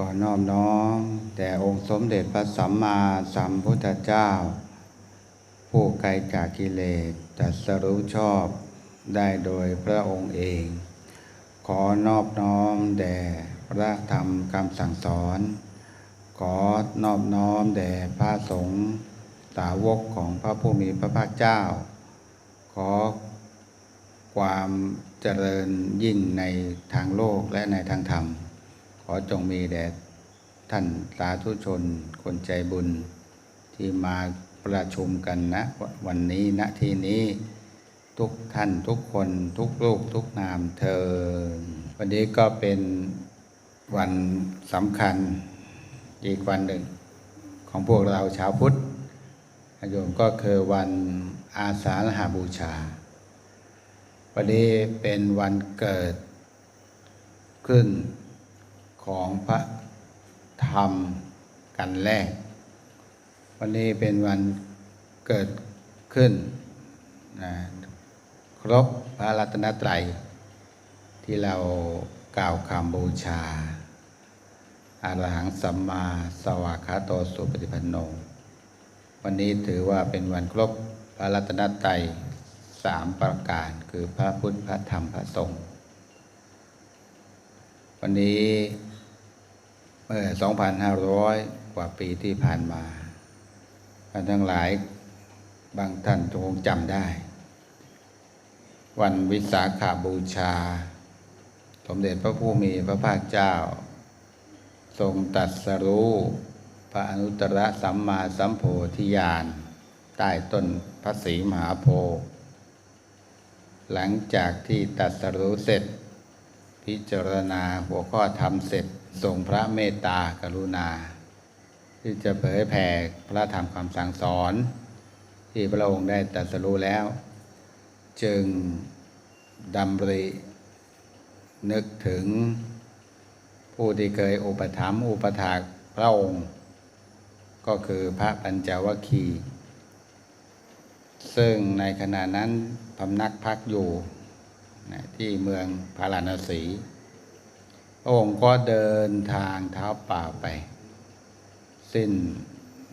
ก่อนน้อมน้อมแต่องค์สมเด็จพระสัมมาสัมพุทธเจ้า ผู้ไกลจากกิเลสตรัสรู้ชอบได้โดยพระองค์เอง ขอนอบน้อมแด่พระธรรมคำสั่งสอน ขอนอบน้อมแด่พระสงฆ์สาวกของพระผู้มีพระภาคเจ้า ขอความเจริญยิ่งในทางโลกและในทางธรรม อจงมีแด่ท่านสาธุชน คนใจบุญที่มาประชุมกันนะวันนี้ณที่นี้ทุกท่านทุกคนทุกลูกทุกนามเธอ วันนี้ก็เป็นวันสำคัญอีกวันหนึ่ง ของพวกเราชาวพุทธโยมก็คือวันอาสาฬหาบูชา วันนี้เป็นวันเกิดขึ้น ของพระธรรมกันแรก วันนี้เป็นวันเกิดขึ้นนะครบพระรัตนตรัย ที่เรากล่าวคำบูชา อารหังสัมมาสวากขาโตสุปฏิปันโน วันนี้ถือว่าเป็นวันครบพระรัตนตรัยสามประการคือพระพุทธพระธรรมพระสงฆ์วันนี้ เมื่อ 2,500 กว่าปีที่ผ่านมาท่านทั้งหลายบางท่านคงจำได้ วันวิสาขาบูชา สมเด็จพระผู้มีพระภาคเจ้า ทรงตรัสรู้ พระอนุตตรสัมมาสัมโพธิญาณ ใต้ต้นพระศรีมหาโพธิ์หลังจากที่ตรัสรู้เสร็จ พิจารณาหัวข้อธรรมเสร็จ ทรงพระเมตตากรุณา ที่จะเผยแผ่พระธรรมคำสั่งสอน ที่พระองค์ได้ตรัสรู้แล้ว จึงดำรินึกถึงผู้ที่เคยอุปถัมภ์อุปถากพระองค์ ก็คือพระปัญจวัคคีย์ซึ่งในขณะนั้นพำนักพักอยู่ที่เมืองพาราณสี องค์ก็เดินทางเท้าเปล่าไป สิ้น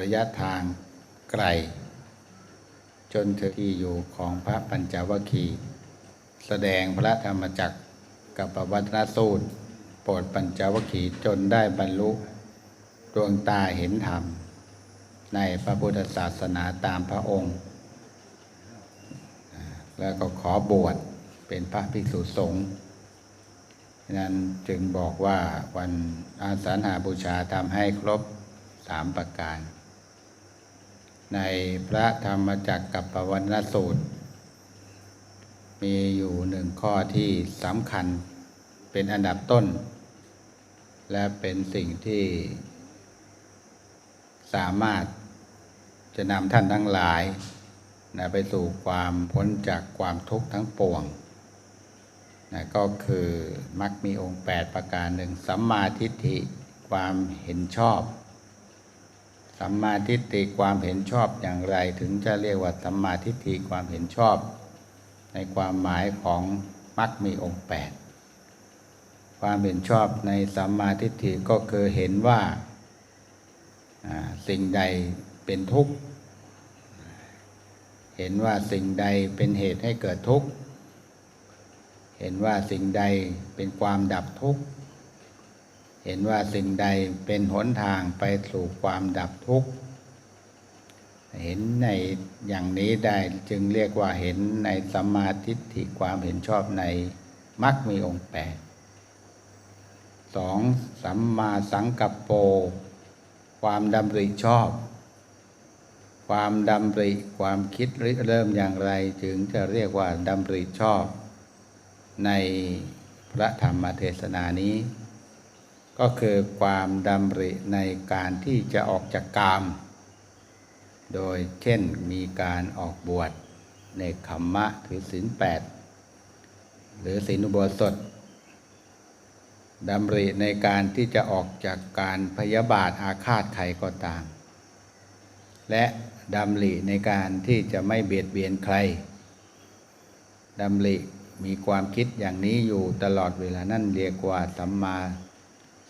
ระยะทางไกล จนถึงที่อยู่ของพระปัญจวัคคีย์แสดงพระธรรมจักรกับปวัตนสูตรโปรดปัญจวัคคีย์จนได้บรรลุดวงตาเห็นธรรม ในพระพุทธศาสนาตามพระองค์ แล้วก็ขอบวชเป็นพระภิกษุสงฆ์ ฉะนั้นจึงบอกว่าวันอาสาหาบูชาทำให้ครบสามประการ ในพระธรรมจักรกับปวัณณสูตร มีอยู่หนึ่งข้อที่สำคัญเป็นอันดับต้น และเป็นสิ่งที่สามารถจะนำท่านทั้งหลายนะไปสู่ความพ้นจากความทุกข์ทั้งปวง นะก็คือมักมีองค์ 8 ประการหนึ่งสัมมาทิฏฐิความเห็นชอบสัมมาทิฏฐิความเห็นชอบอย่างไร ถึงจะเรียกว่าสัมมาทิฏฐิความเห็นชอบ ในความหมายของมักมีองค์ 8 ความเห็นชอบในสัมมาทิฏฐิก็คือเห็นว่าสิ่งใดเป็นทุกข์ เห็นว่าสิ่งใดเป็นเหตุให้เกิดทุกข์ เห็นว่าสิ่งใดเป็นความดับทุกข์ เห็นว่าสิ่งใดเป็นหนทางไปสู่ความดับทุกข์ เห็นในอย่างนี้ได้จึงเรียกว่าเห็นในสัมมาทิฏฐิความเห็นชอบในมรรคมีองค์แปดสองสัมมาสังกัปโป ความดำริชอบ ความดำริความคิดเริ่มอย่างไร ถึงจะเรียกว่าดำริชอบ ในพระธรรมเทศนานี้ ก็คือความดำริในการที่จะออกจากกาม โดยเช่นมีการออกบวชในขมมะถือศีลแปดหรือศีลอุโบสถดำริในการที่จะออกจากการพยาบาทอาฆาตใครก็ตาม และดำริในการที่จะไม่เบียดเบียนใครดำริ มีความคิดอย่างนี้อยู่ตลอดเวลานั่นเรียกว่าสัมมา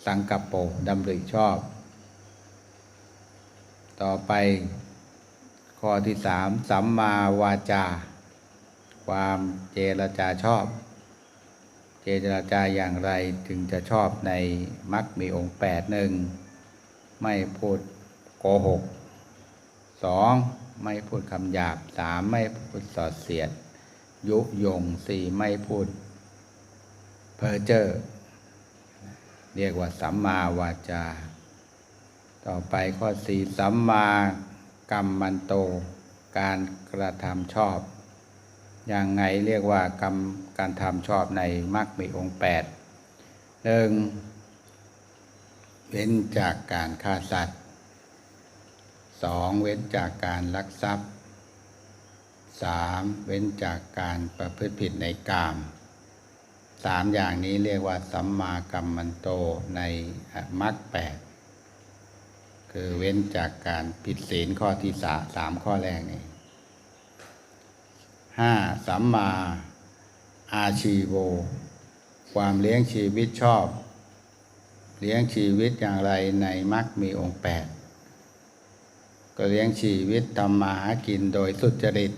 สังกัปโปดำริชอบ ต่อไป ข้อที่สามสัมมาวาจา ความเจรจาชอบ เจรจาอย่างไรถึงจะชอบในมรรคมีองค์แปดหนึ่งไม่พูดโกหกสองไม่พูดคำหยาบสามไม่พูดสอดเสียด ยุยงสี่ไม่พูดเพอเจอเรียกว่าสัมมาวาจา ต่อไปข้อสี่สัมมากรรมมันโต การกระทำชอบอย่างไงเรียกว่ากรรมการทำชอบในมรรคมีองค์แปดหนึ่งเว้นจากการฆ่าสัตว์สองเว้นจากการลักทรัพย์ สามเว้นจากการประพฤติผิดในกามสามอย่างนี้เรียกว่าสัมมากัมมันโตในมรรคแปดคือเว้นจากการผิดศีลข้อที่สาสามข้อแรกนี่ห้าสัมมาอาชีโว ความเลี้ยงชีวิตชอบ เลี้ยงชีวิตอย่างไรในมรรคมีองค์แปดก็เลี้ยงชีวิตทำมาหากินโดยสุจริต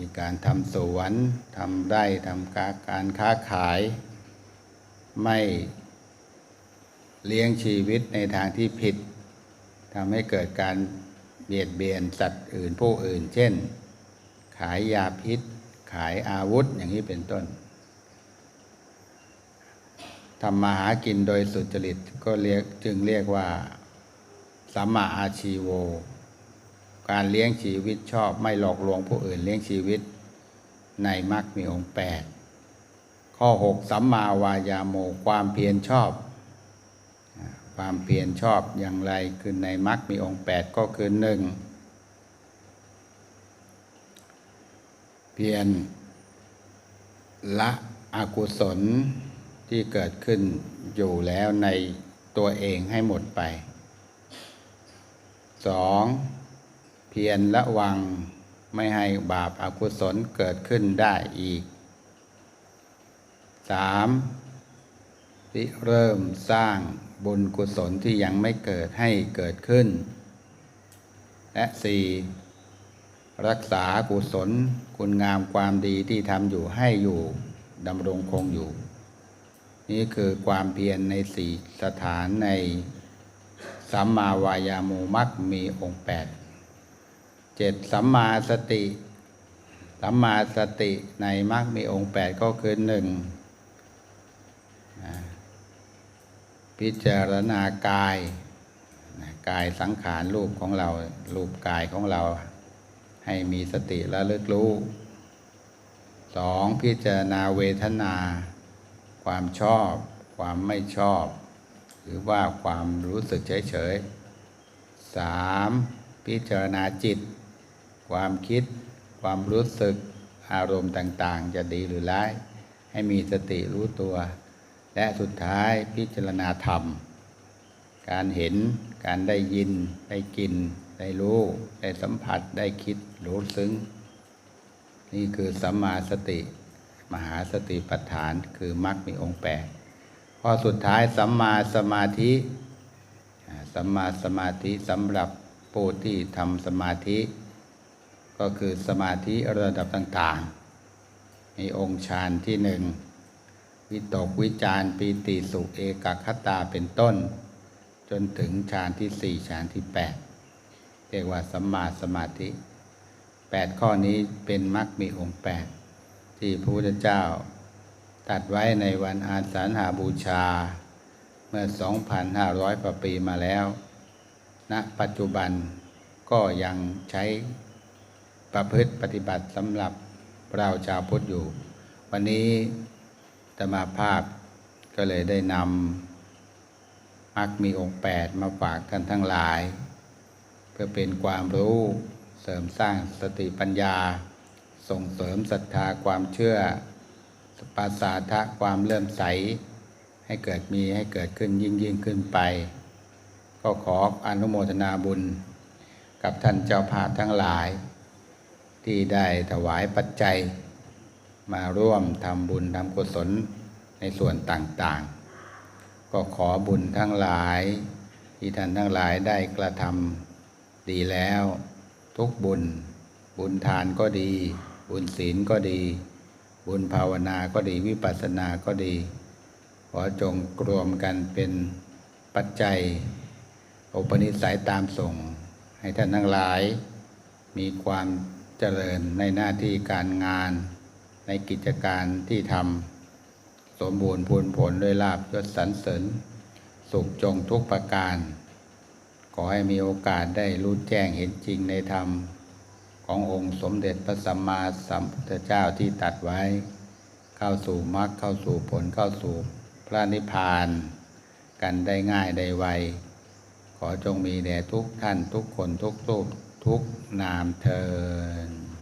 มีการทำสวนทำไร่ทำการค้าขาย ไม่เลี้ยงชีวิตในทางที่ผิดทำให้เกิดการเบียดเบียนสัตว์อื่นผู้อื่น เช่น ขายยาพิษ ขายอาวุธอย่างนี้เป็นต้นทำมาหากินโดยสุจริตก็เรียกจึงเรียกว่าสัมมาอาชีโว การเลี้ยงชีวิตชอบไม่หลอกลวงผู้อื่นเลี้ยงชีวิต ในมรรคมีองค์แปดข้อหกสัมมาวายาโมความเพียรชอบ ความเพียรชอบอย่างไรคือในมรรคมีองค์แปดก็คือหนึ่งเพียรละอกุศลที่เกิดขึ้นอยู่แล้วในตัวเองให้หมดไปสอง เพียรระวังไม่ให้บาปอากุศลเกิดขึ้นได้อีกสามริเริ่มสร้างบุญกุศลที่ยังไม่เกิดให้เกิดขึ้น และสี่รักษากุศลคุณงามความดีที่ทำอยู่ให้อยู่ดำรงคงอยู่ นี่คือความเพียรในสี่สถานในสัมมาวายามุมักมีองค์แปด เจ็ดสัมมาสติสัมมาสติในมรรคมีองค์แปดก็คือหนึ่งพิจารณากายกายสังขารรูปของเรา รูปกายของเรา ให้มีสติและลึกรู้สองพิจารณาเวทนา ความชอบ ความไม่ชอบ หรือว่าความรู้สึกเฉยๆสามพิจารณาจิต ความคิด ความรู้สึก อารมณ์ต่างๆ จะดีหรือร้าย ให้มีสติรู้ตัว และสุดท้ายพิจารณาธรรม การเห็น การได้ยิน ได้กิน ได้รู้ ได้สัมผัส ได้คิด รู้ซึ้ง นี่คือสัมมาสติ มหาสติปัฏฐาน คือมรรคมีองค์แปดข้อสุดท้ายสัมมาสมาธิสัมมาสมาธิสำหรับผู้ที่ทำสมาธิ ก็คือสมาธิระดับต่างๆในองค์ฌานที่หนึ่งวิตกวิจารปีติสุเอกคตาเป็นต้น จนถึงฌานที่สี่ฌานที่แปดเรียกว่าสัมมาสมาธิแปดข้อนี้เป็นมรรคมีองค์แปดที่พระพุทธเจ้าตัดไว้ในวันอาสาฬหาบูชา เมื่อ 2,500กว่าปีมาแล้วณปัจจุบันก็ยังใช้ ประพฤติปฏิบัติสำหรับเราชาวพุทธอยู่ วันนี้ธรรมาภาพก็เลยได้นำมักมีองค์แปดมาฝากกันทั้งหลาย เพื่อเป็นความรู้เสริมสร้างสติปัญญา ส่งเสริมศรัทธาความเชื่อปาสาทะความเริ่มใส ให้เกิดมีให้เกิดขึ้นยิ่งยิ่งขึ้นไป ก็ขออนุโมทนาบุญ กับท่านเจ้าภาพทั้งหลาย ที่ได้ถวายปัจจัย มาร่วมทำบุญทำกุศลในส่วนต่างๆ ก็ขอบุญทั้งหลาย ที่ท่านทั้งหลายได้กระทำดีแล้ว ทุกบุญ บุญทานก็ดี บุญศีลก็ดี บุญภาวนาก็ดีวิปัสสนาก็ดี ขอจงรวมกันเป็นปัจจัยอุปนิสัยตามส่ง ให้ท่านทั้งหลายมีความ เจริญในหน้าที่การงานในกิจการที่ทำสมบูรณ์พูนผลด้วยลาบยศสรรเสริญ สุขจงทุกประการ ขอให้มีโอกาสได้รู้แจ้งเห็นจริงในธรรม ขององค์สมเด็จพระสัมมาสัมพุทธเจ้าที่ตัดไว้ เข้าสู่มรรคเข้าสู่ผลเข้าสู่พระนิพพาน กันได้ง่ายได้ไวขอจงมีแด่ทุกท่านทุกคนทุกรูป ทุกนามเทิน